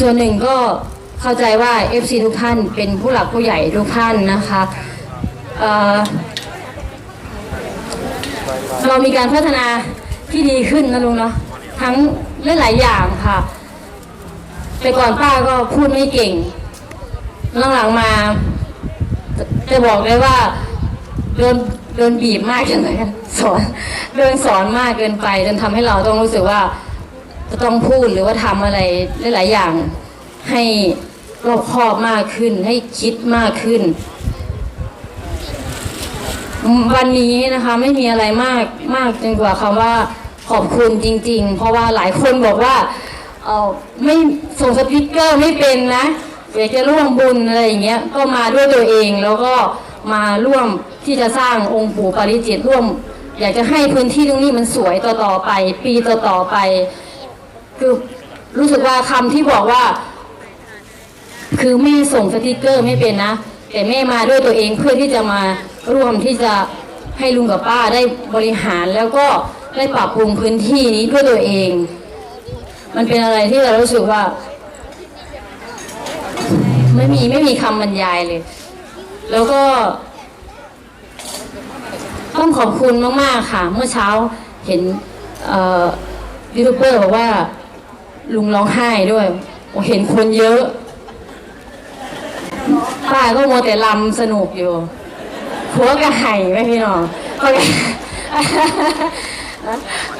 ส่วนหนึ่งก็เข้าใจว่า FC ทุกท่านเป็นผู้หลักผู้ใหญ่ทุกท่านนะคะเเรามีการพัฒนาที่ดีขึ้นนะลุงเนาะทั้งหลายๆอย่างค่ะ แต่ก่อนป้าก็พูดไม่เก่งหลังๆมาจะบอกได้ว่าโดนโดนบีบมากเกินไปสอนโดนสอนมากเกินไปจนทำให้เราต้องรู้สึกว่า จะต้องพูดหรือว่าทำอะไรหลาย ๆ อย่าง ให้รอบคอบมากขึ้น ให้คิดมากขึ้น วันนี้นะคะไม่มีอะไรมากมากจนกว่าคำว่าขอบคุณจริง ๆ เพราะว่าหลายคนบอกว่าเออไม่ส่งสติกเกอร์ไม่เป็นนะอยากจะร่วมบุญอะไรอย่างเงี้ยก็มาด้วยตัวเองแล้วก็มาร่วมที่จะสร้างองค์ปู่ปาริจิตร่วม อยากจะให้พื้นที่ตรงนี้มันสวยต่อๆไป ปีต่อๆไป คือรู้สึกว่าคำที่บอกว่า คือแม่ส่งสติกเกอร์ไม่เป็นนะ แต่แม่มาด้วยตัวเองเพื่อที่จะมาร่วมที่จะให้ลุงกับป้าได้บริหารแล้วก็ได้ปรับปรุงพื้นที่นี้ด้วยตัวเอง มันเป็นอะไรที่เรารู้สึกว่า ไม่มีไม่มีคำบรรยายเลย แล้วก็ ต้องขอบคุณมาก ๆ ค่ะ เมื่อเช้าเห็นยูทูบเบอร์บอกว่า ลุงร้องไห้ด้วยเห็นคนเยอะ ป้าก็มัวแต่ลำสนุกอยู่หัวกระไห่ไหมพี่น้องก็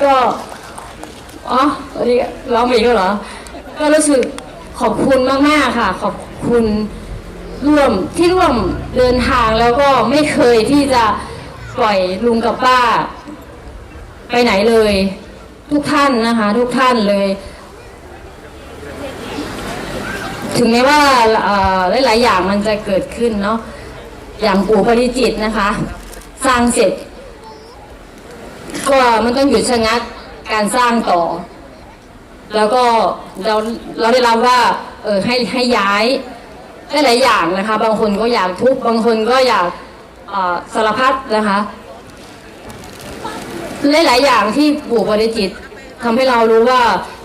ก็อ๋อนนี้ร้องอีกแล้วเหรอ ก็รู้สึกขอบคุณมาก ๆ ค่ะ ขอบคุณร่วมที่ร่วมเดินทางแล้วก็ไม่เคยที่จะปล่อยลุงกับป้า ไปไหนเลย ทุกท่านนะคะ ทุกท่านเลย ถึงแม้ว่าเอ่อหลาย ๆ อย่างมันจะเกิดขึ้นเนาะอย่างปู่ปริจิตนะคะ สร้างเสร็จ ก็มันต้องหยุดชะงักการสร้างต่อ แล้วก็เราเราได้รับว่า เออให้ให้ย้ายได้หลายอย่างนะคะ บางคนก็อยากทุบบางคนก็อยากสารพัดนะคะหลายๆอย่างที่ปู่บริจิตทำให้เรารู้ว่า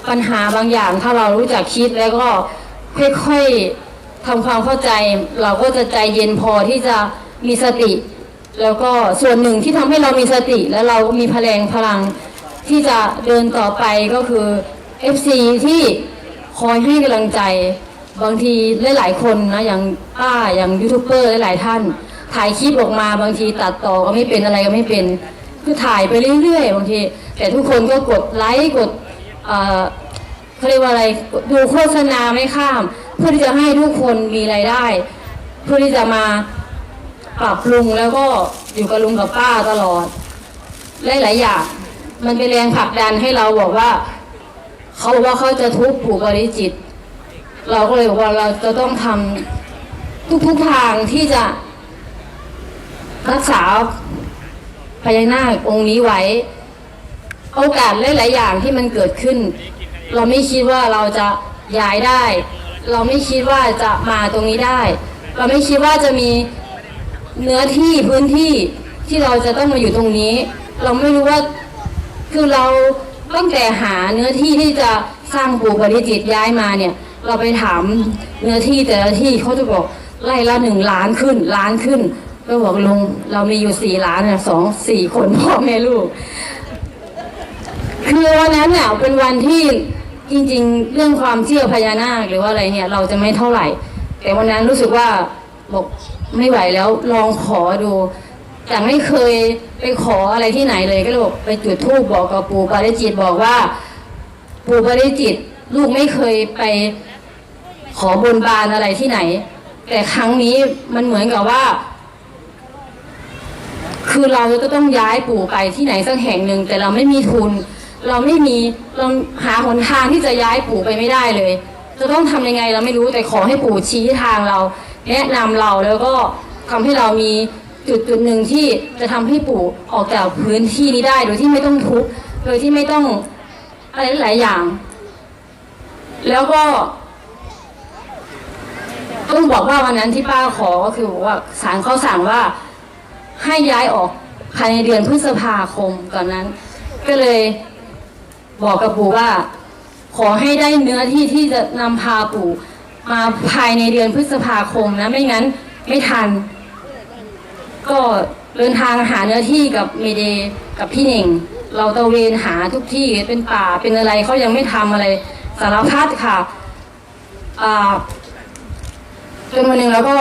ปัญหาบางอย่างถ้าเรารู้จักคิดแล้วก็ ค่อยๆทำความเข้าใจ เราก็จะใจเย็นพอที่จะมีสติ แล้วก็ส่วนหนึ่งที่ทำให้เรามีสติ และเรามีพลังพลังที่จะเดินต่อไปก็คือ FC ที่คอยให้กำลังใจ บางทีหลายๆคนนะอย่างป้าอย่างยูทูบเบอร์หลายๆท่าน ถ่ายคลิปออกมาบางทีตัดต่อก็ไม่เป็นอะไรก็ไม่เป็น คือถ่ายไปเรื่อยๆบางที แต่ทุกคนก็กดไลค์กด เขาเรียกว่าอะไรดูโฆษณาไม่ข้าม เพื่อที่จะให้ทุกคนมีรายได้ เพื่อที่จะมาปรับปรุงแล้วก็อยู่กับลุงกับป้าตลอดหลายๆอย่างมันเป็นแรงผลักดันให้เราบอกว่า เขาบอกว่าเขาจะทุบผูกบริจิต เราก็เลยบอกว่าเราจะต้องทำทุกๆทางที่จะรักษาพญานาคองค์นี้ไว้ โอกาสหลายๆอย่างที่มันเกิดขึ้น เราไม่คิดว่าเราจะย้ายได้ เราไม่คิดว่าจะมาตรงนี้ได้ เราไม่คิดว่าจะมีเนื้อที่พื้นที่ที่เราจะต้องมาอยู่ตรงนี้ เราไม่รู้ว่าคือเราตั้งแต่หาเนื้อที่ที่จะสร้างปูปริจิตย้ายมาเนี่ย เราไปถามเนื้อที่แต่ละที่เขาจะบอกไล่ละหนึ่งล้านขึ้นล้านขึ้นก็บอกลุงเรามีอยู่สี่ล้านเนี่ยสองสี่คนพ่อแม่ลูก คือวันนั้นเนี่ยเป็นวันที่จริงๆ เรื่องความเชื่อพญานาคหรือว่าอะไรเนี่ยเราจะไม่เท่าไหร่ แต่วันนั้นรู้สึกว่าบอกไม่ไหวแล้วลองขอดูแต่ไม่เคยไปขออะไรที่ไหนเลยก็เลยบอกไปจุดธูปบอกกับปู่ปาริจิตบอกว่า ปู่ปาริจิตลูกไม่เคยไปขอบนบานอะไรที่ไหน แต่ครั้งนี้มันเหมือนกับว่า คือเราก็ต้องย้ายปู่ไปที่ไหนสักแห่งหนึ่งแต่เราไม่มีทุน เราไม่มีเราหาหนทางที่จะย้ายปู่ไปไม่ได้เลย จะต้องทำยังไงเราไม่รู้แต่ขอให้ปู่ชี้ทางเรา แนะนำเราแล้วก็ทำให้เรามีจุดจุดหนึ่งที่จะทำให้ปู่ออกจากพื้นที่นี้ได้โดยที่ไม่ต้องทุกข์โดยที่ไม่ต้องอะไรหลายอย่าง แล้วก็ต้องบอกว่าวันนั้นที่ป้าขอก็คือบอกว่าศาลเขาสั่งว่าให้ย้ายออกภายในเดือนพฤษภาคมตอนนั้น ก็เลย บอกกับปู่ว่า ขอให้ได้เนื้อที่ที่จะนำพาปู่ มาภายในเดือนพฤษภาคมนะไม่งั้นไม่ทัน ก็เดินทางหาเนื้อที่กับเมเดกับพี่หนิงเราตะเวนหาทุกที่เป็นป่าเป็นอะไรเขายังไม่ทำอะไรสารพัดค่ะอ่าจนวันหนึ่งเราก็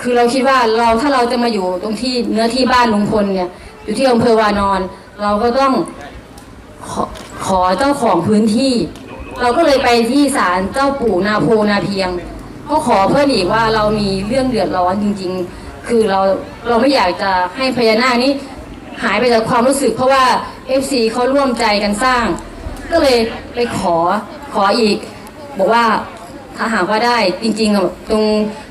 คือเราคิดว่าเราถ้าเราจะมาอยู่ตรงที่เนื้อที่บ้านลุงพลเนี่ย อยู่ที่อำเภอวานอน เราก็ต้อง ขอขอเจ้าของพื้นที่ เราก็เลยไปที่ศาลเจ้าปู่นาโพนาเพียง ก็ขอเพิ่มอีกว่าเรามีเรื่องเดือดร้อนจริง ๆ คือเราเราไม่อยากจะให้พญานาคนี้หายไปจากความรู้สึกเพราะว่า FC เขาร่วมใจกันสร้าง ก็เลยไปขอขออีก บอกว่าถ้าหากว่าได้จริงๆอะตรง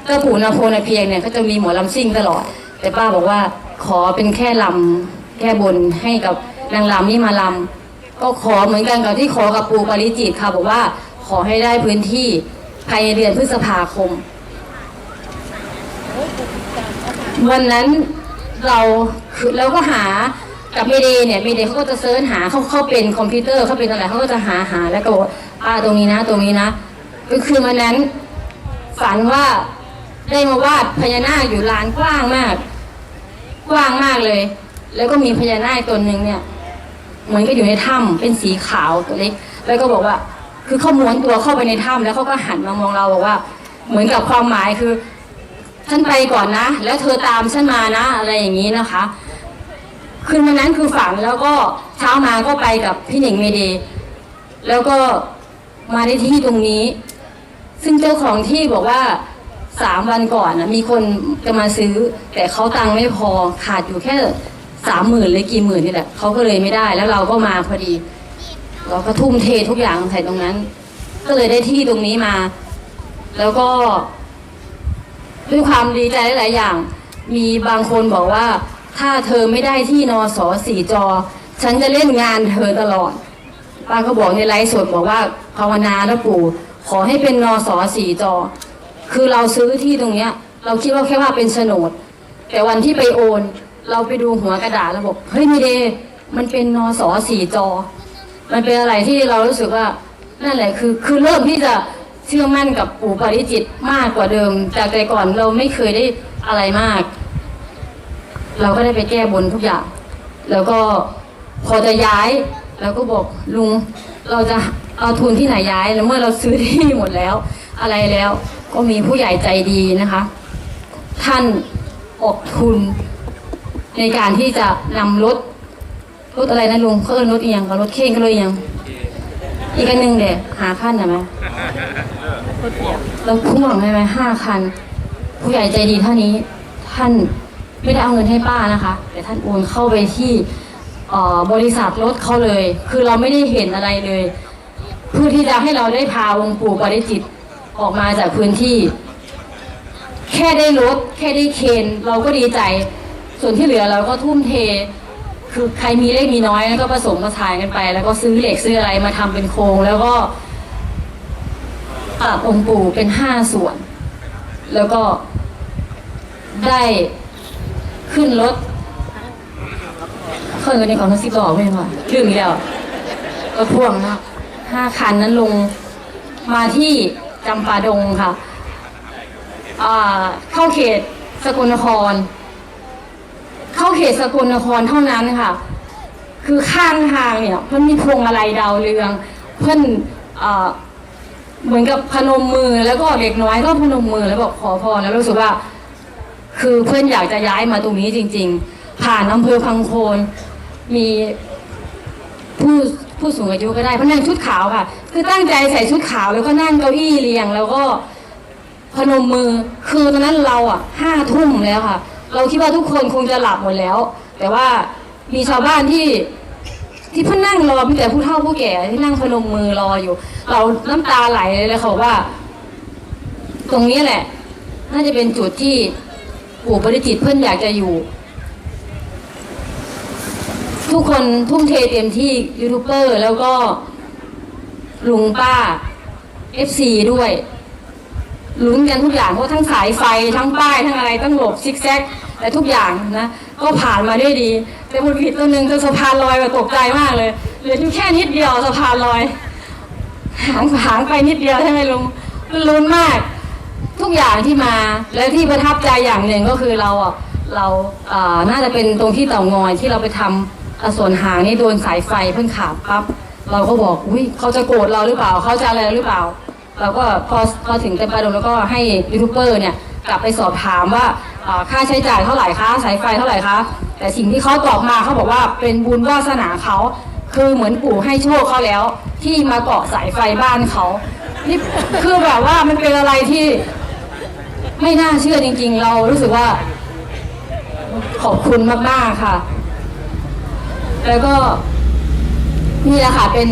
เจ้าปู่นาโพนาเพียงเนี่ยก็จะมีหมอลำซิ่งตลอด แต่ป้าบอกว่าขอเป็นแค่ลำแค่บนให้กับนางลำนี่มาลำ ก็ขอเหมือนกันกับที่ขอกับปู่ปริจิตค่ะบอกว่าขอให้ได้พื้นที่ภายในเดือนพฤษภาคม วันนั้นเราเราก็หากับเมเดย์เนี่ยเมเดย์เขาก็จะเซิร์ชหาเขาเขาเป็นคอมพิวเตอร์เขาเป็นอะไรเขาก็จะหาหาแล้วก็บอกว่าอ่าตรงนี้นะ ตรงนี้นะก็คือวันนั้นฝันว่าได้มาวาดพญานาคอยู่ลานกว้างมาก กว้างมากเลย แล้วก็มีพญานาคตัวหนึ่งเนี่ย เหมือนก็อยู่ในถ้ำเป็นสีขาวตัวเล็ก แล้วก็บอกว่า คือเขาม้วนตัวเข้าไปในถ้ำแล้วเขาก็หันมามองเราบอกว่า เหมือนกับความหมายคือฉันไปก่อนนะ แล้วเธอตามฉันมานะ อะไรอย่างนี้นะคะคืนวันนั้นคือฝันแล้วก็เช้ามาก็ไปกับพี่หนิงเมเดย์แล้วก็มาได้ที่ตรงนี้ ซึ่งเจ้าของที่บอกว่าสามวันก่อนนะมีคนจะมาซื้อ แต่เขาตังค์ไม่พอขาดอยู่แค่ สามหมื่นหรือกี่หมื่นนี่แหละเขาก็เลยไม่ได้แล้วเราก็มาพอดี เราก็ทุ่มเททุกอย่างใส่ตรงนั้น ก็เลยได้ที่ตรงนี้มา แล้วก็ ด้วยความดีใจหลายอย่าง มีบางคนบอกว่า ถ้าเธอไม่ได้ที่นอสอสี่จอ ฉันจะเล่นงานเธอตลอดป้าก็บอกในไลฟ์สดบอกว่าภาวนาแล้วปู่ขอให้เป็นนอสอสี่จอ คือเราซื้อที่ตรงเนี้ย เราคิดว่าแค่ว่าเป็นโฉนด แต่วันที่ไปโอน เราไปดูหัวกระดาษแล้วบอกเฮ้ยมีเดย์มันเป็นนอสอสี่จอ มันเป็นอะไรที่เรารู้สึกว่านั่นแหละคือคือเริ่มที่จะเชื่อมั่นกับปู่ปาริจิตมากกว่าเดิม จากแต่ก่อนเราไม่เคยได้อะไรมาก เราก็ได้ไปแก้บนทุกอย่าง แล้วก็พอจะย้ายเราก็บอกลุงเราจะเอาทุนที่ไหนย้ายแล้วเมื่อเราซื้อที่หมดแล้ว อะไรแล้ว ก็มีผู้ใหญ่ใจดีนะคะ ท่านออกทุน ในการที่จะนำรถรถอะไรนะลุงเขาเอิ้นรถเอียงกับรถเข่งก็เลยเอียงอีกอันหนึ่งเด็หาขั้นหน่อยไหมรถพ่วงใช่ไหมห้าคัน ผู้ใหญ่ใจดีเท่านี้ท่านไม่ได้เอาเงินให้ป้านะคะ แต่ท่านโอนเข้าไปที่บริษัทรถเขาเลย คือเราไม่ได้เห็นอะไรเลย เพื่อที่จะให้เราได้พาองค์ปู่ปริจิตออกมาจากพื้นที่ แค่ได้รถแค่ได้เคนเราก็ดีใจ ส่วนที่เหลือเราก็ทุ่มเท คือใครมีเล็กมีน้อยก็ผสมผสานกันไป แล้วก็ซื้อเหล็กซื้ออะไรมาทำเป็นโครงแล้วก็ปรับองค์ปู่เป็นห้าส่วน แล้วก็ได้ขึ้นรถเคยเงินในของทั้งสิบล้อไม่ไหวลืมอีกแล้วรถพ่วงนะห้าคันนั้นลงมาที่จำปาดงค่ะ เข้าเขตสกลนคร เข้าเขตสกลนครเท่านั้นค่ะ คือข้างทางเนี่ยเพื่อนมีพวงมาลัยดาวเรือง เพื่อนเอ่อเหมือนกับพนมมือแล้วก็เด็กน้อยก็พนมมือแล้วบอกขอพรแล้วรู้สึกว่า คือเพื่อนอยากจะย้ายมาตรงนี้จริง ๆ ผ่านอำเภอพังโคนมีผู้ผู้สูงอายุก็ได้เพราะนั่งชุดขาวค่ะ คือตั้งใจใส่ชุดขาวแล้วก็นั่งเก้าอี้เรียง แล้วก็พนมมือคือตอนนั้นเราอะห้าทุ่มแล้วค่ะ เราคิดว่าทุกคนคงจะหลับหมดแล้ว แต่ว่ามีชาวบ้านที่ที่เพิ่งนั่งรอมีแต่ผู้เฒ่าผู้แก่ที่นั่งพนมมือรออยู่ เราน้ำตาไหลเลยเลยค่ะว่า ตรงนี้แหละ น่าจะเป็นจุดที่ปู่ปริจิตเพื่อนอยากจะอยู่ ทุกคนทุ่มเทเต็มที่ยูทูบเบอร์แล้วก็ลุงป้า FC ด้วย ลุ้นกันทุกอย่างเพราะทั้งสายไฟทั้งป้ายทั้งอะไรต้องหลบซิกแซกและทุกอย่างนะก็ผ่านมาด้วยดี แต่บุญผิดตัวหนึ่งคือสะพานลอยแบบตกใจมากเลยเหลืออยู่แค่นิดเดียวสะพานลอยหางหางไปนิดเดียวใช่ไหมลุงลุ้นมาก ทุกอย่างที่มาและที่ประทับใจอย่างหนึ่งก็คือเราอะเราอ่าน่าจะเป็นตรงที่เต่างอยที่เราไปทำอ่าส่วนหางนี่โดนสายไฟเพิ่งขาดปั๊บเราก็บอกอุ้ยเขาจะโกรธเราหรือเปล่าเขาจะอะไรหรือเปล่า เราก็พอพอถึงเต็มปาดงแล้วก็ให้ยูทูบเบอร์เนี่ยกลับไปสอบถามว่าอ่าค่าใช้จ่ายเท่าไหร่คะสายไฟเท่าไหร่คะแต่สิ่งที่เขาตอบมาเขาบอกว่าเป็นบุญวาสนาเขาคือเหมือนปู่ให้โชคเขาแล้ว ที่มาเกาะสายไฟบ้านเขานี่คือแบบว่ามันเป็นอะไรที่ไม่น่าเชื่อจริง ๆ เรารู้สึกว่า ขอบคุณมากๆค่ะ แล้วก็นี่แหละค่ะเป็น